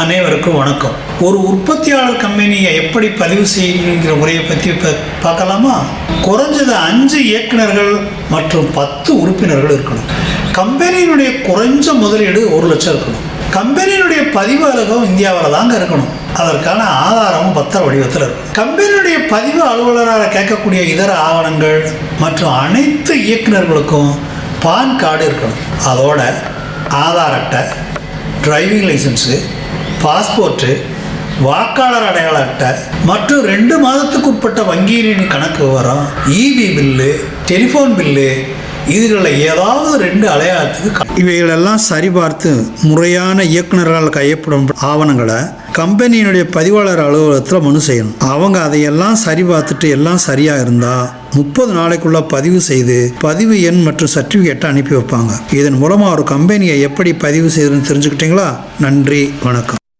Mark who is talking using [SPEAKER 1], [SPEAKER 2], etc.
[SPEAKER 1] அனைவருக்கும் வணக்கம். ஒரு உற்பத்தியாளர் கம்பெனியை எப்படி பதிவு செய்யுங்கிற முறையை பற்றி இப்போ பார்க்கலாமா? குறைஞ்சது அஞ்சு இயக்குனர்கள் மற்றும் பத்து உறுப்பினர்கள் இருக்கணும். கம்பெனியினுடைய குறைஞ்ச முதலீடு ஒரு லட்சம் இருக்கணும். கம்பெனியினுடைய பதிவு அலுவலகம் இந்தியாவில் தாங்க இருக்கணும். அதற்கான ஆதாரமும் பத்திர வடிவத்தில் இருக்கும் கம்பெனியுடைய பதிவு அலுவலராக கேட்கக்கூடிய இதர ஆவணங்கள் மற்றும் அனைத்து இயக்குனர்களுக்கும் பான் கார்டு இருக்கணும். அதோட ஆதார் அட்டை டிரைவிங் லைசன்ஸு பாஸ்போர்ட்டு வாக்காளர் அடையாள அட்டை மற்றும் ரெண்டு மாதத்துக்கு உட்பட்ட வங்கியின் கணக்கு விவரம் இபி பில்லு டெலிஃபோன் பில்லு இதுகளில் ஏதாவது ரெண்டு அடையாளத்துக்கு இவைகளெல்லாம் சரிபார்த்து முறையான இயக்குநர்களால் கையப்படும் ஆவணங்களை கம்பெனியினுடைய பதிவாளர் அலுவலகத்தில் மனு செய்யணும். அவங்க அதையெல்லாம் சரி பார்த்துட்டு எல்லாம் சரியாக இருந்தால் முப்பது நாளைக்குள்ளே பதிவு செய்து பதிவு எண் மற்றும் சர்டிஃபிகேட்டை அனுப்பி வைப்பாங்க. இதன் மூலமாக ஒரு கம்பெனியை எப்படி பதிவு செய்யுதுன்னு தெரிஞ்சுக்கிட்டீங்களா? நன்றி வணக்கம்.